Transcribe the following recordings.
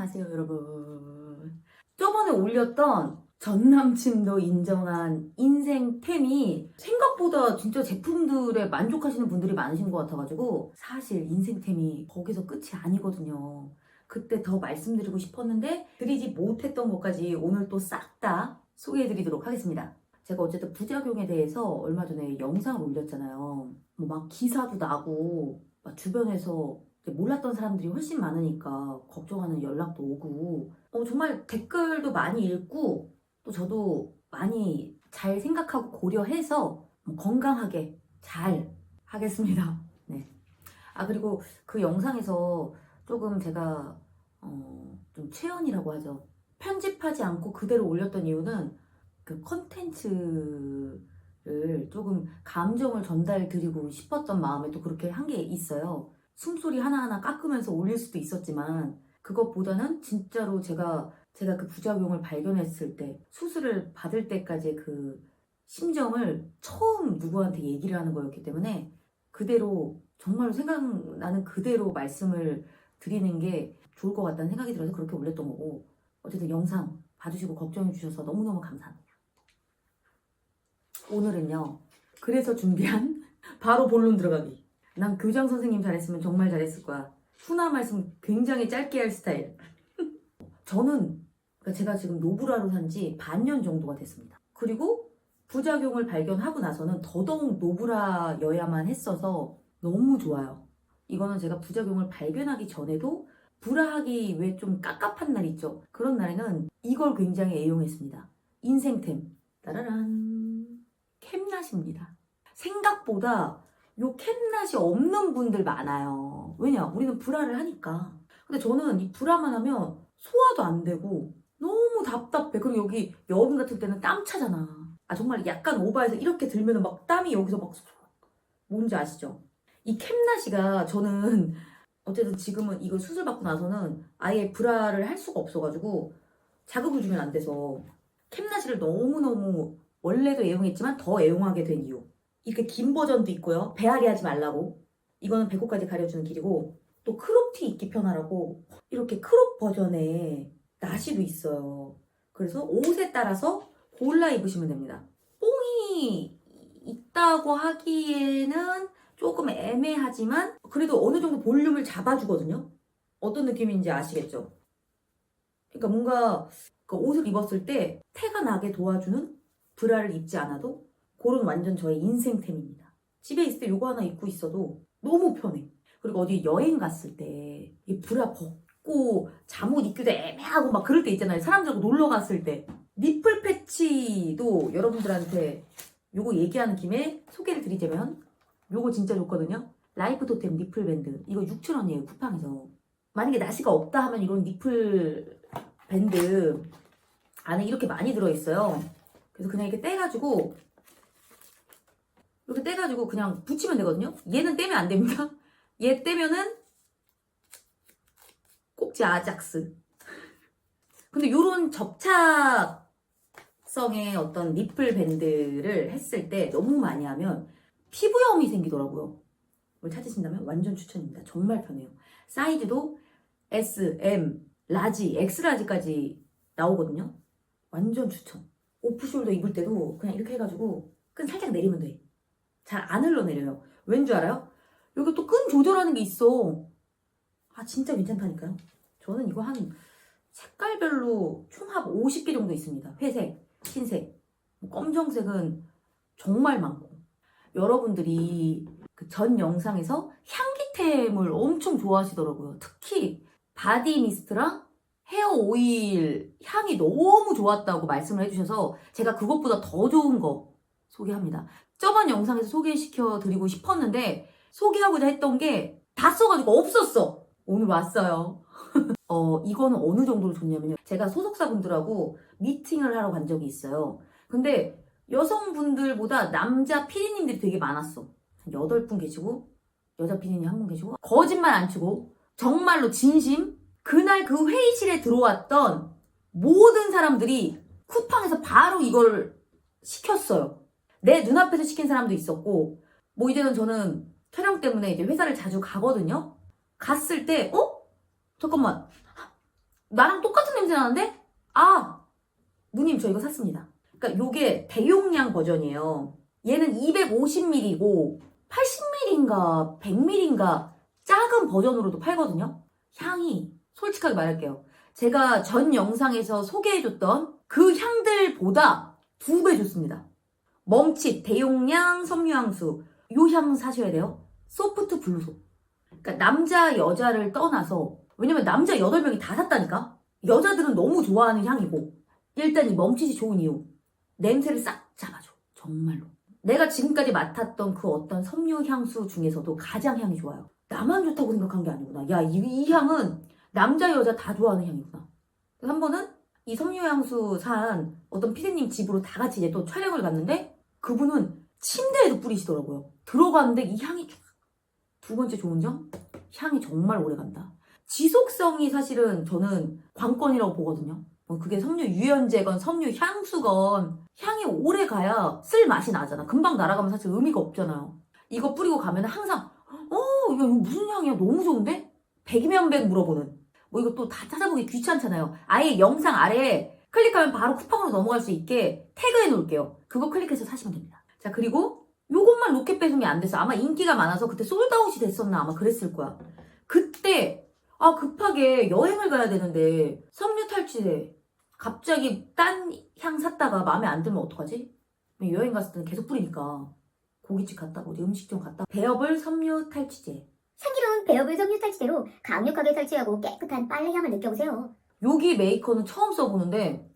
안녕하세요, 여러분. 저번에 올렸던 전 남친도 인정한 인생템이 생각보다 진짜 제품들에 만족하시는 분들이 많으신 것 같아가지고 사실 인생템이 거기서 끝이 아니거든요. 그때 더 말씀드리고 싶었는데 드리지 못했던 것까지 오늘 또 싹 다 소개해드리도록 하겠습니다. 제가 어쨌든 부작용에 대해서 얼마 전에 영상을 올렸잖아요. 뭐 막 기사도 나고 막 주변에서 몰랐던 사람들이 훨씬 많으니까 걱정하는 연락도 오고 어, 정말 댓글도 많이 읽고 또 저도 많이 잘 생각하고 고려해서 뭐 건강하게 잘 하겠습니다. 네. 아 그리고 그 영상에서 조금 제가 어, 좀 최연이라고 하죠. 편집하지 않고 그대로 올렸던 이유는 그 컨텐츠를 조금 감정을 전달 드리고 싶었던 마음에 또 그렇게 한 게 있어요. 숨소리 하나하나 깎으면서 올릴 수도 있었지만 그것보다는 진짜로 제가 제가 그 부작용을 발견했을 때 수술을 받을 때까지의 그 심정을 처음 누구한테 얘기를 하는 거였기 때문에 그대로 정말 생각나는 그대로 말씀을 드리는 게 좋을 것 같다는 생각이 들어서 그렇게 올렸던 거고 어쨌든 영상 봐주시고 걱정해 주셔서 너무너무 감사합니다. 오늘은요. 그래서 준비한 바로 본론 들어가기. 난 교장 선생님 잘했으면 정말 잘했을 거야. 훈화 말씀 굉장히 짧게 할 스타일. 저는 그러니까 제가 지금 노브라로 산 지 반년 정도가 됐습니다. 그리고 부작용을 발견하고 나서는 더더욱 노브라여야만 했어서 너무 좋아요. 이거는 제가 부작용을 발견하기 전에도 불화하기 왜 좀 깝깝한 날 있죠. 그런 날에는 이걸 굉장히 애용했습니다. 인생템. 따라란. 캠낫입니다. 생각보다 요 캠낫이 없는 분들 많아요. 왜냐? 우리는 불화를 하니까. 근데 저는 이 불화만 하면 소화도 안 되고 너무 답답해. 그리고 여기 여름 같은 때는 땀 차잖아. 아 정말 약간 오버해서 이렇게 들면 막 땀이 여기서 막 뭔지 아시죠? 이 캠낫이가 저는 어쨌든 지금은 이거 수술 받고 나서는 아예 불화를 할 수가 없어가지고 자극을 주면 안 돼서 캠낫이를 너무너무 원래도 애용했지만 더 애용하게 된 이유. 이렇게 긴 버전도 있고요. 배앓이 하지 말라고. 이거는 배꼽까지 가려주는 길이고 또 크롭티 입기 편하라고 이렇게 크롭 버전의 나시도 있어요. 그래서 옷에 따라서 골라 입으시면 됩니다. 뽕이 있다고 하기에는 조금 애매하지만 그래도 어느 정도 볼륨을 잡아주거든요. 어떤 느낌인지 아시겠죠? 그러니까 뭔가 그 옷을 입었을 때 태가 나게 도와주는 브라를 입지 않아도 그런 완전 저의 인생템입니다. 집에 있을 때 이거 하나 입고 있어도 너무 편해. 그리고 어디 여행 갔을 때 이 브라 벗고 잠옷 입기도 애매하고 막 그럴 때 있잖아요. 사람들하고 놀러 갔을 때 니플 패치도 여러분들한테 요거 얘기하는 김에 소개를 드리자면 요거 진짜 좋거든요. 라이프 토템 니플 밴드 이거 6,000원이에요 쿠팡에서 만약에 나시가 없다 하면 이런 니플 밴드 안에 이렇게 많이 들어있어요. 그래서 그냥 이렇게 떼가지고 이렇게 떼가지고 그냥 붙이면 되거든요. 얘는 떼면 안 됩니다. 얘 떼면은 꼭지 아작스. 근데 요런 접착성의 어떤 니플 밴드를 했을 때 너무 많이 하면 피부염이 생기더라고요. 이걸 찾으신다면 완전 추천입니다. 정말 편해요. 사이즈도 S, M, 라지, X라지까지 나오거든요. 완전 추천. 오프숄더 입을 때도 그냥 이렇게 해가지고 끈 살짝 내리면 돼. 잘 안 흘러내려요. 왠 줄 알아요? 여기 또 끈 조절하는 게 있어. 아 진짜 괜찮다니까요. 저는 이거 한 색깔별로 총합 50개 정도 있습니다. 회색, 흰색, 뭐 검정색은 정말 많고 여러분들이 그 전 영상에서 향기템을 엄청 좋아하시더라고요. 특히 바디 미스트랑 헤어 오일 향이 너무 좋았다고 말씀을 해주셔서 제가 그것보다 더 좋은 거 소개합니다. 저번 영상에서 소개시켜 드리고 싶었는데 소개하고자 했던 게 다 써가지고 없었어. 오늘 왔어요. 어, 이거는 어느 정도로 좋냐면요. 제가 소속사분들하고 미팅을 하러 간 적이 있어요. 근데 여성분들보다 남자 피디님들이 되게 많았어. 한 8분 계시고, 여자 피디님 한 분 계시고, 거짓말 안 치고, 정말로 진심, 그날 그 회의실에 들어왔던 모든 사람들이 쿠팡에서 바로 이걸 시켰어요. 내 눈앞에서 시킨 사람도 있었고, 뭐 이제는 저는 촬영 때문에 이제 회사를 자주 가거든요. 갔을 때, 어? 잠깐만. 나랑 똑같은 냄새 나는데? 아! 누님 저 이거 샀습니다. 그러니까 요게 대용량 버전이에요. 얘는 250ml고 80ml인가 100ml인가 작은 버전으로도 팔거든요. 향이 솔직하게 말할게요. 제가 전 영상에서 소개해줬던 그 향들보다 두 배 좋습니다. 멈칫, 대용량, 섬유향수. 요향 사셔야 돼요. 소프트 블루소. 그러니까 남자 여자를 떠나서 왜냐면 남자 8명이 다 샀다니까? 여자들은 너무 좋아하는 향이고. 일단 이 멈칫이 좋은 이유. 냄새를 싹 잡아줘. 정말로. 내가 지금까지 맡았던 그 어떤 섬유 향수 중에서도 가장 향이 좋아요. 나만 좋다고 생각한 게 아니구나. 야 이 이 향은 남자 여자 다 좋아하는 향이구나. 그래서 한 번은 이 섬유 향수 산 어떤 피디님 집으로 다 같이 이제 또 촬영을 갔는데 그분은 침대에도 뿌리시더라고요 들어갔는데 이 향이 쫙. 두 번째 좋은 점 향이 정말 오래 간다 지속성이 사실은 저는 관건이라고 보거든요. 뭐 그게 섬유 유연제건 섬유 향수건 향이 오래 가야 쓸 맛이 나잖아. 금방 날아가면 사실 의미가 없잖아요. 이거 뿌리고 가면 항상 어, 야, 이거 무슨 향이야? 너무 좋은데? 백이면 백 물어보는. 뭐 이거 또 다 찾아보기 귀찮잖아요. 아예 영상 아래에 클릭하면 바로 쿠팡으로 넘어갈 수 있게 태그해 놓을게요. 그거 클릭해서 사시면 됩니다. 자, 그리고 요것만 로켓 배송이 안 돼서 아마 인기가 많아서 그때 솔드아웃이 됐었나 아마 그랬을 거야. 그때 아 급하게 여행을 가야 되는데 섬유 탈취제 갑자기 딴 향 샀다가 마음에 안 들면 어떡하지? 여행 갔을 때는 계속 뿌리니까 고깃집 갔다 어디 음식점 갔다 배업을 섬유 탈취제 향기로운 배업을 섬유 탈취제로 강력하게 탈취하고 깨끗한 빨래 향을 느껴보세요. 여기 메이커는 처음 써보는데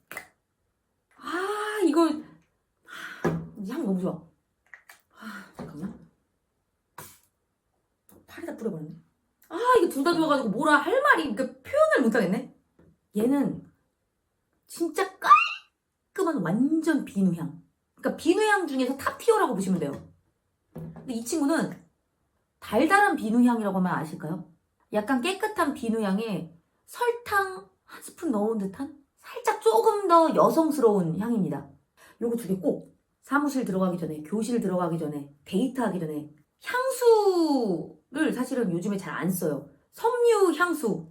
아 이거 아, 이향 너무 좋아. 아 잠깐만. 팔에다 뿌려버렸네. 아 이거 둘다 좋아가지고 뭐라 할 말이 그러니까 표현을 못하겠네. 얘는 진짜 깔끔한 완전 비누향. 그러니까 비누향 중에서 탑티어라고 보시면 돼요. 근데 이 친구는 달달한 비누향이라고 하면 아실까요? 약간 깨끗한 비누향에 설탕 한 스푼 넣은 듯한 살짝 조금 더 여성스러운 향입니다. 요거 두 개 꼭 사무실 들어가기 전에, 교실 들어가기 전에, 데이트하기 전에 향수를 사실은 요즘에 잘 안 써요. 섬유 향수.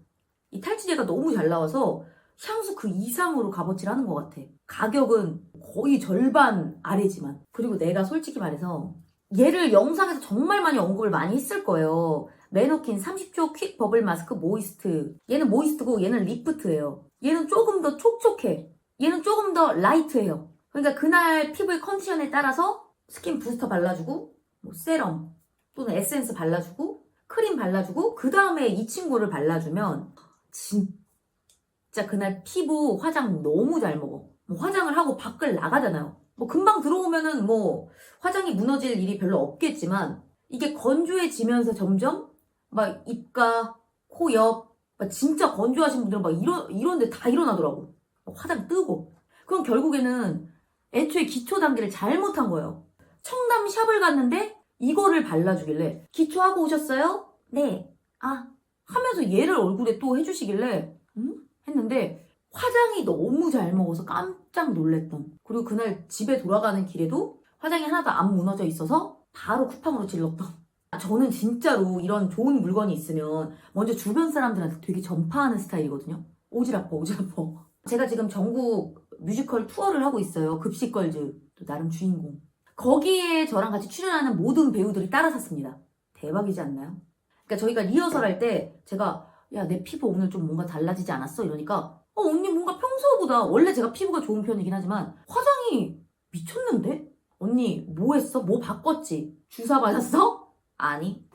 이 탈취제가 너무 잘 나와서 향수 그 이상으로 값어치를 하는 것 같아. 가격은 거의 절반 아래지만. 그리고 내가 솔직히 말해서 얘를 영상에서 정말 많이 언급을 많이 했을 거예요. 메노킨 30초 퀵 버블 마스크 모이스트. 얘는 모이스트고 얘는 리프트예요. 얘는 조금 더 촉촉해. 얘는 조금 더 라이트해요. 그러니까 그날 피부의 컨디션에 따라서 스킨 부스터 발라주고 뭐 세럼 또는 에센스 발라주고 크림 발라주고 그 다음에 이 친구를 발라주면 진짜 그날 피부 화장 너무 잘 먹어. 뭐 화장을 하고 밖을 나가잖아요. 뭐 금방 들어오면은 뭐 화장이 무너질 일이 별로 없겠지만 이게 건조해지면서 점점 막 입가, 코 옆, 막 진짜 건조하신 분들은 막 이런, 이런데 다 일어나더라고. 막 화장 뜨고. 그럼 결국에는 애초에 기초 단계를 잘못한 거예요. 청담 샵을 갔는데 이거를 발라주길래 기초하고 오셨어요? 네. 아. 하면서 얘를 얼굴에 또 해주시길래 응? 했는데 화장이 너무 잘 먹어서 깜짝 놀랬던 그리고 그날 집에 돌아가는 길에도 화장이 하나도 안 무너져 있어서 바로 쿠팡으로 질렀던 저는 진짜로 이런 좋은 물건이 있으면 먼저 주변 사람들한테 되게 전파하는 스타일이거든요. 오지랖퍼, 오지랖퍼. 제가 지금 전국 뮤지컬 투어를 하고 있어요. 급식걸즈. 또 나름 주인공. 거기에 저랑 같이 출연하는 모든 배우들이 따라 샀습니다. 대박이지 않나요? 그러니까 저희가 리허설 할 때 제가 야, 내 피부 오늘 좀 뭔가 달라지지 않았어? 이러니까 어, 언니 뭔가 평소보다 원래 제가 피부가 좋은 편이긴 하지만 화장이 미쳤는데? 언니 뭐 했어? 뭐 바꿨지? 주사 맞았어? 아니.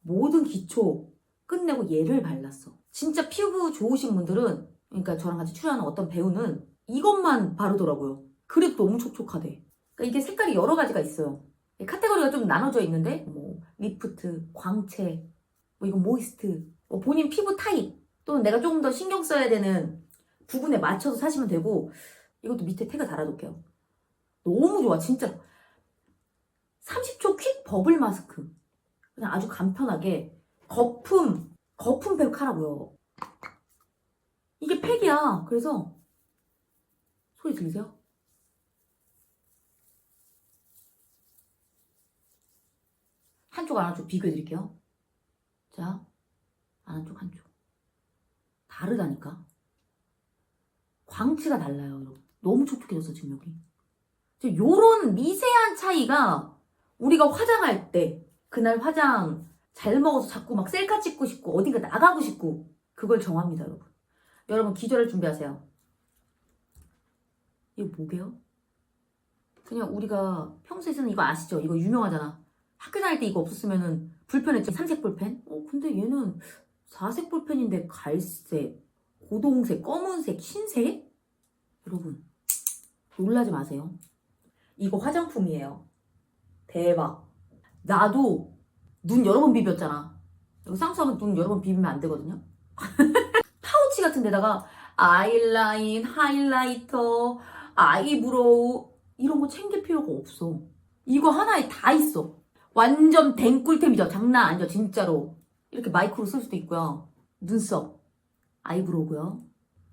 모든 기초 끝내고 얘를 발랐어. 진짜 피부 좋으신 분들은, 그러니까 저랑 같이 출연하는 어떤 배우는 이것만 바르더라고요. 그래도 너무 촉촉하대. 그러니까 이게 색깔이 여러 가지가 있어요. 카테고리가 좀 나눠져 있는데, 뭐, 리프트, 광채, 뭐, 이건 모이스트, 뭐 본인 피부 타입, 또는 내가 조금 더 신경 써야 되는 부분에 맞춰서 사시면 되고, 이것도 밑에 태그 달아둘게요. 너무 좋아, 진짜. 30초 퀵 버블 마스크. 그냥 아주 간편하게 거품, 거품 팩 하라고요. 이게 팩이야. 그래서 소리 들리세요? 한쪽 안한쪽 비교해 드릴게요. 자, 안한쪽 한쪽. 다르다니까. 광치가 달라요. 너무 촉촉해졌어, 지금 여기. 요런 미세한 차이가 우리가 화장할 때, 그날 화장 잘 먹어서 자꾸 막 셀카 찍고 싶고, 어딘가 나가고 싶고, 그걸 정합니다, 여러분. 여러분, 기절할 준비하세요. 이거 뭐게요? 그냥 우리가 평소에 쓰는 이거 아시죠? 이거 유명하잖아. 학교 다닐 때 이거 없었으면은 불편했죠. 삼색 볼펜? 어, 근데 얘는 사색 볼펜인데 갈색, 고동색, 검은색, 흰색? 여러분, 놀라지 마세요. 이거 화장품이에요. 대박. 나도 눈 여러 번 비볐잖아. 여기 쌍수하면 눈 여러 번 비비면 안 되거든요. 파우치 같은 데다가 아이라인, 하이라이터, 아이브로우 이런 거 챙길 필요가 없어. 이거 하나에 다 있어. 완전 댕 꿀템이죠. 장난 아니죠. 진짜로. 이렇게 마이크로 쓸 수도 있고요. 눈썹, 아이브로우고요.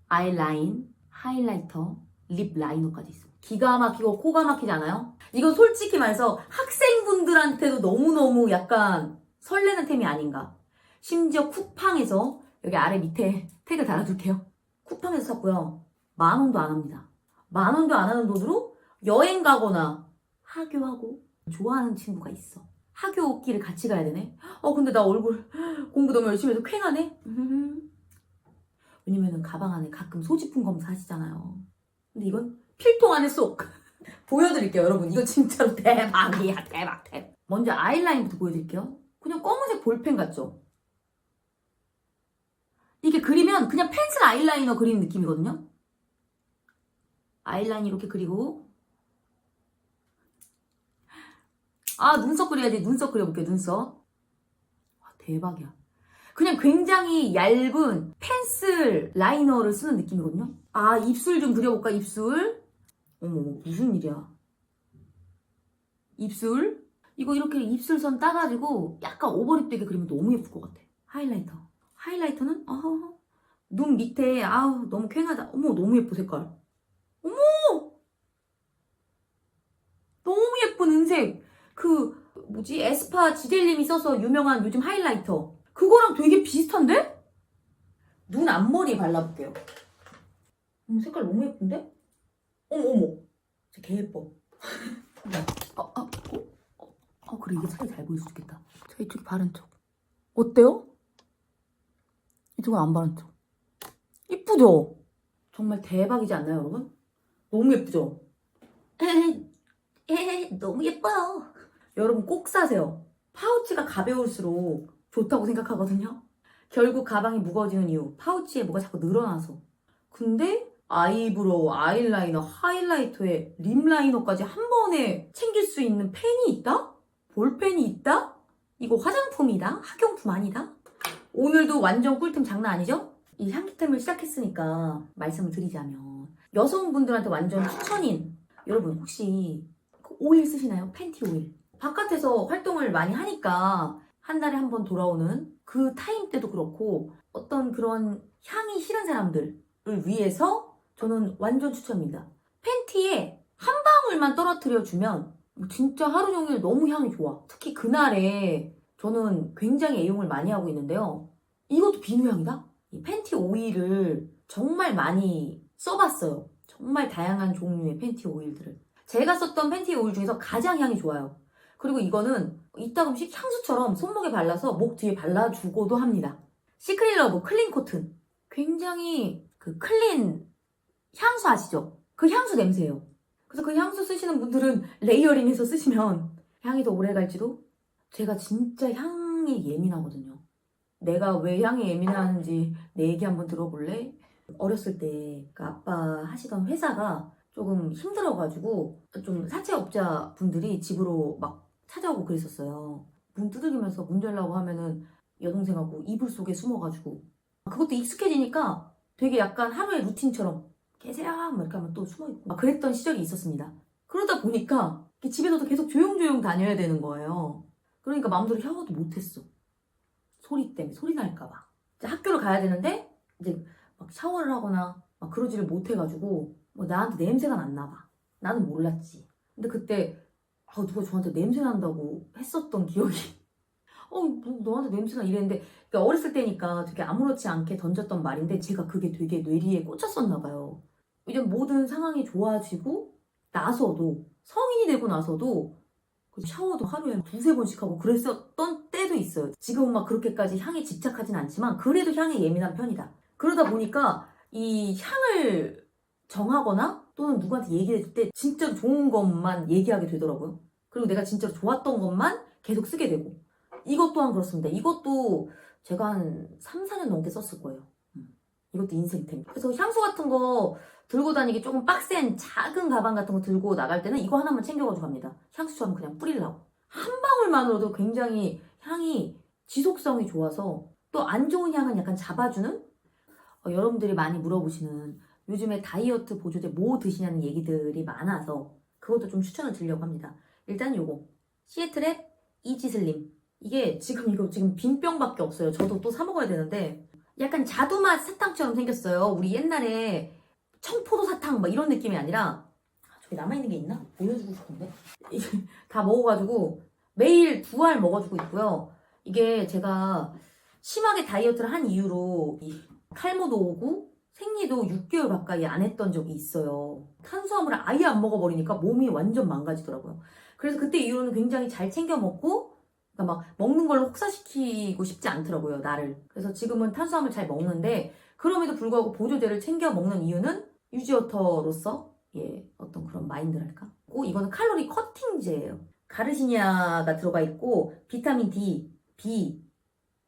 아이라인, 하이라이터, 립 라이너까지 있어요. 기가 막히고 코가 막히지 않아요? 이건 솔직히 말해서 학생분들한테도 너무너무 약간 설레는 템이 아닌가. 심지어 쿠팡에서 여기 아래 밑에 태그 달아둘게요. 쿠팡에서 샀고요. 만 원도 안 합니다. 만 원도 안 하는 돈으로 여행 가거나 하교하고 좋아하는 친구가 있어. 하교 길을 같이 가야 되네. 어 근데 나 얼굴 공부 너무 열심히 해서 쾌하네. 음. 왜냐면은 가방 안에 가끔 소지품 검사하시잖아요. 근데 이건 필통 안에 쏙 보여드릴게요, 여러분. 이거 진짜로 대박이야, 대박, 대박. 먼저 아이라인부터 보여드릴게요. 그냥 검은색 볼펜 같죠? 이게 그리면 그냥 펜슬 아이라이너 그리는 느낌이거든요. 아이라인 이렇게 그리고 아 눈썹 그려야지 눈썹 그려볼게요 눈썹 와, 대박이야 그냥 굉장히 얇은 펜슬 라이너를 쓰는 느낌이거든요. 아 입술 좀 그려볼까 입술? 어머 무슨 일이야? 입술? 이거 이렇게 입술선 따가지고 약간 오버립 되게 그리면 너무 예쁠 것 같아. 하이라이터. 하이라이터는? 아, 눈 밑에 아우 너무 쾌하다. 어머 너무 예뻐 색깔. 너무 예쁜 은색. 그 뭐지? 에스파 지델님이 써서 유명한 요즘 하이라이터 그거랑 되게 비슷한데? 눈 앞머리에 발라볼게요 음, 색깔 너무 예쁜데? 어머 어머 진짜 개 예뻐 아, 아, 어, 어, 어, 그래 이게 차이 잘 보일 수 있겠다 자 이쪽이 바른 쪽 어때요? 이쪽은 안 바른 쪽 이쁘죠? 정말 대박이지 않나요 여러분? 너무 예쁘죠? 에, 너무 예뻐요. 여러분 꼭 사세요. 파우치가 가벼울수록 좋다고 생각하거든요. 결국 가방이 무거워지는 이유. 파우치에 뭐가 자꾸 늘어나서. 근데 아이브로우, 아이라이너, 하이라이터에 립 라이너까지 한 번에 챙길 수 있는 펜이 있다? 볼펜이 있다? 이거 화장품이다? 학용품 아니다? 오늘도 완전 꿀템 장난 아니죠? 이 향기템을 시작했으니까 말씀을 드리자면 여성분들한테 완전 추천인 여러분 혹시 그 오일 쓰시나요? 팬티 오일. 바깥에서 활동을 많이 하니까 한 달에 한 번 돌아오는 그 타임 때도 그렇고 어떤 그런 향이 싫은 사람들을 위해서 저는 완전 추천입니다. 팬티에 한 방울만 떨어뜨려 주면 진짜 하루 종일 너무 향이 좋아. 특히 그날에 저는 굉장히 애용을 많이 하고 있는데요. 이것도 비누향이다? 이 팬티 오일을 정말 많이 써봤어요. 정말 다양한 종류의 팬티 오일들을. 제가 썼던 팬티 오일 중에서 가장 향이 좋아요. 그리고 이거는 이따금씩 향수처럼 손목에 발라서 목 뒤에 발라주고도 합니다. 시크릿 러브 클린 코튼. 굉장히 그 클린 향수 아시죠? 그 향수 냄새예요. 그래서 그 향수 쓰시는 분들은 레이어링해서 쓰시면 향이 더 오래 갈지도 제가 진짜 향에 예민하거든요. 내가 왜 향에 예민하는지 내 얘기 한번 들어볼래? 어렸을 때 그 아빠 하시던 회사가 조금 힘들어가지고 좀 사채업자 분들이 집으로 막 찾아오고 그랬었어요. 문 두들기면서 문 열라고 하면은 여동생하고 이불 속에 숨어가지고 그것도 익숙해지니까 되게 약간 하루의 루틴처럼 계세요 막 이렇게 하면 또 숨어있고 막 그랬던 시절이 있었습니다. 그러다 보니까 집에서도 계속 조용조용 다녀야 되는 거예요. 그러니까 마음대로 샤워도 못했어. 소리 때문에 소리 날까봐. 학교를 가야 되는데 이제 막 샤워를 하거나 막 그러지를 못해가지고 뭐 나한테 냄새가 났나 봐. 나는 몰랐지. 근데 그때 아, 누가 저한테 냄새 난다고 했었던 기억이 어, 뭐 너한테 냄새나 이랬는데 그러니까 어렸을 때니까 되게 아무렇지 않게 던졌던 말인데 제가 그게 되게 뇌리에 꽂혔었나 봐요. 이제 모든 상황이 좋아지고 나서도 성인이 되고 나서도 그 샤워도 하루에 두세 번씩 하고 그랬었던 때도 있어요. 지금은 막 그렇게까지 향에 집착하진 않지만 그래도 향에 예민한 편이다. 그러다 보니까 이 향을 정하거나 또는 누구한테 얘기할 때 진짜 좋은 것만 얘기하게 되더라고요. 그리고 내가 진짜로 좋았던 것만 계속 쓰게 되고 이것 또한 그렇습니다. 이것도 제가 한 3, 4년 넘게 썼을 거예요. 음. 이것도 인생템. 그래서 향수 같은 거 들고 다니기 조금 빡센 작은 가방 같은 거 들고 나갈 때는 이거 하나만 챙겨가지고 갑니다. 향수처럼 그냥 뿌리려고. 한 방울만으로도 굉장히 향이 지속성이 좋아서 또 안 좋은 향은 약간 잡아주는 어, 여러분들이 많이 물어보시는 요즘에 다이어트 보조제 뭐 드시냐는 얘기들이 많아서 그것도 좀 추천을 드리려고 합니다. 일단 요거 시애틀의 이지슬림 이게 지금 이거 지금 빈 병밖에 없어요. 저도 또 사 먹어야 되는데 약간 자두맛 사탕처럼 생겼어요. 우리 옛날에 청포도 사탕 막 이런 느낌이 아니라 아, 저기 남아있는 게 있나? 보여주고 싶은데 다 먹어가지고 매일 두 알 먹어주고 있고요. 이게 제가 심하게 다이어트를 한 이유로 이 탈모도 오고 생리도 6개월 가까이 안 했던 적이 있어요. 탄수화물을 아예 안 먹어버리니까 몸이 완전 망가지더라고요. 그래서 그때 이후로는 굉장히 잘 챙겨 먹고 그러니까 막 먹는 걸로 혹사시키고 싶지 않더라고요, 나를. 그래서 지금은 탄수화물 잘 먹는데 그럼에도 불구하고 보조제를 챙겨 먹는 이유는 유지어터로서 예, 어떤 그런 마인드랄까? 고 이거는 칼로리 커팅제예요. 가르시니아가 들어가 있고 비타민 D, B,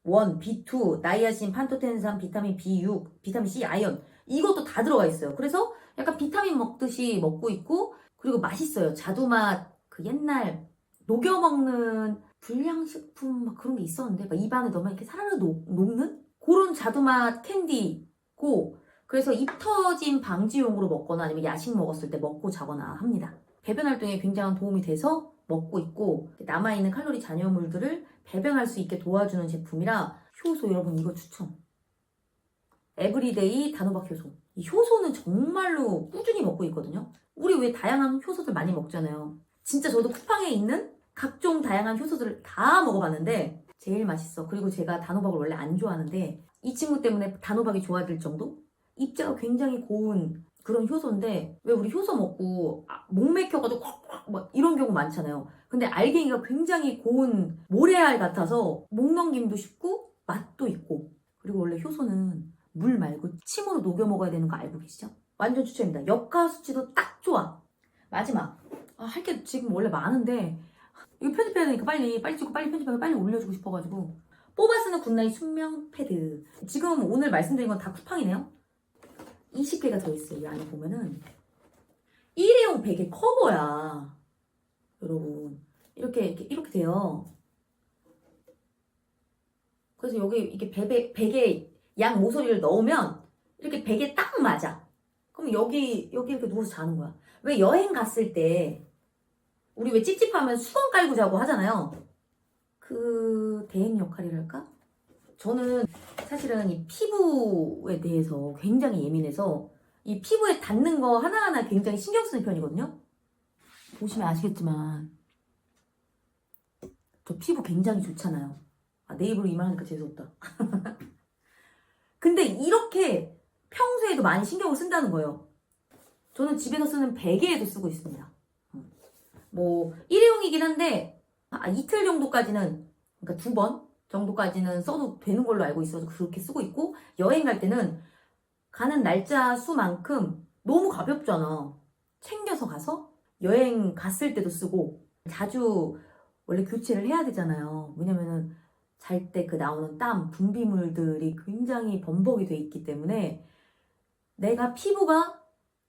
1, B2, 나이아신, 판토텐산, 비타민 B6, 비타민 C, 아연 이것도 다 들어가 있어요. 그래서 약간 비타민 먹듯이 먹고 있고 그리고 맛있어요. 자두맛 그 옛날 녹여 먹는 불량식품 막 그런 게 있었는데 막 입안에 넣으면 이렇게 사르르 녹, 녹는 그런 자두맛 캔디고 그래서 입 터짐 방지용으로 먹거나 아니면 야식 먹었을 때 먹고 자거나 합니다. 배변 활동에 굉장한 도움이 돼서 먹고 있고 남아있는 칼로리 잔여물들을 배변할 수 있게 도와주는 제품이라 효소 여러분 이거 추천. 에브리데이 단호박 효소. 이 효소는 정말로 꾸준히 먹고 있거든요. 우리 왜 다양한 효소들 많이 먹잖아요. 진짜 저도 쿠팡에 있는 각종 다양한 효소들을 다 먹어봤는데 제일 맛있어. 그리고 제가 단호박을 원래 안 좋아하는데 이 친구 때문에 단호박이 좋아질 정도? 입자가 굉장히 고운 그런 효소인데 왜 우리 효소 먹고 아, 목 맥혀가지고 막 이런 경우 많잖아요. 근데 알갱이가 굉장히 고운 모래알 같아서 목 넘김도 쉽고 맛도 있고 그리고 원래 효소는 물 말고 침으로 녹여 먹어야 되는 거 알고 계시죠? 완전 추천입니다. 역가 수치도 딱 좋아. 마지막 아, 할 게 지금 원래 많은데 이거 편집해야 되니까 빨리 빨리 찍고 빨리 편집하고 빨리 올려주고 싶어가지고 뽑아 쓰는 굿나잇 순명 패드 지금 오늘 말씀드린 건 다 쿠팡이네요 20개가 들어있어요 이 안에 보면은 일회용 베개 커버야 여러분. 이렇게 이렇게 이렇게 돼요. 그래서 여기 이게 베개 베개 양 모서리를 넣으면 이렇게 베개 딱 맞아. 그럼 여기 여기 이렇게 누워서 자는 거야. 왜 여행 갔을 때 우리 왜 찝찝하면 수건 깔고 자고 하잖아요. 그 대행 역할이랄까? 저는 사실은 이 피부에 대해서 굉장히 예민해서 이 피부에 닿는 거 하나하나 굉장히 신경 쓰는 편이거든요. 보시면 아시겠지만 저 피부 굉장히 좋잖아요. 아, 내 입으로 이말 하니까 재수없다. 근데 이렇게 평소에도 많이 신경을 쓴다는 거예요. 저는 집에서 쓰는 베개에도 쓰고 있습니다. 음. 뭐 일회용이긴 한데 아, 이틀 정도까지는 그러니까 두 번 정도까지는 써도 되는 걸로 알고 있어서 그렇게 쓰고 있고 여행 갈 때는 가는 날짜 수만큼 너무 가볍잖아. 챙겨서 가서 여행 갔을 때도 쓰고 자주 원래 교체를 해야 되잖아요. 왜냐면은 잘 때 그 나오는 땀, 분비물들이 굉장히 범벅이 돼 있기 때문에 내가 피부가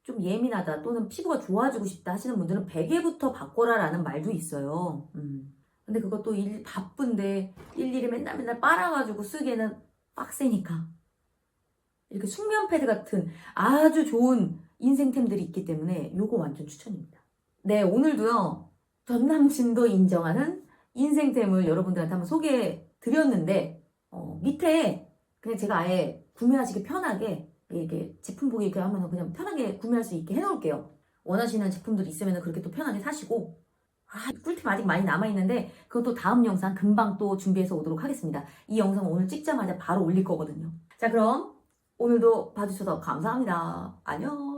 좀 예민하다 또는 피부가 좋아지고 싶다 하시는 분들은 베개부터 바꿔라 라는 말도 있어요. 음. 근데 그것도 일 바쁜데 일일이 맨날 맨날 빨아가지고 쓰기에는 빡세니까 이렇게 숙면 패드 같은 아주 좋은 인생템들이 있기 때문에 요거 완전 추천입니다. 네, 오늘도요. 전남신도 인정하는 인생템을 여러분들한테 한번 소개해 드렸는데 어, 밑에 그냥 제가 아예 구매하시기 편하게 이게 제품 보기 이렇게 하면 그냥 편하게 구매할 수 있게 해놓을게요. 원하시는 제품들 있으면 그렇게 또 편하게 사시고 아, 꿀팁 아직 많이 남아있는데 그것도 다음 영상 금방 또 준비해서 오도록 하겠습니다. 이 영상 오늘 찍자마자 바로 올릴 거거든요. 자 그럼 오늘도 봐주셔서 감사합니다. 안녕.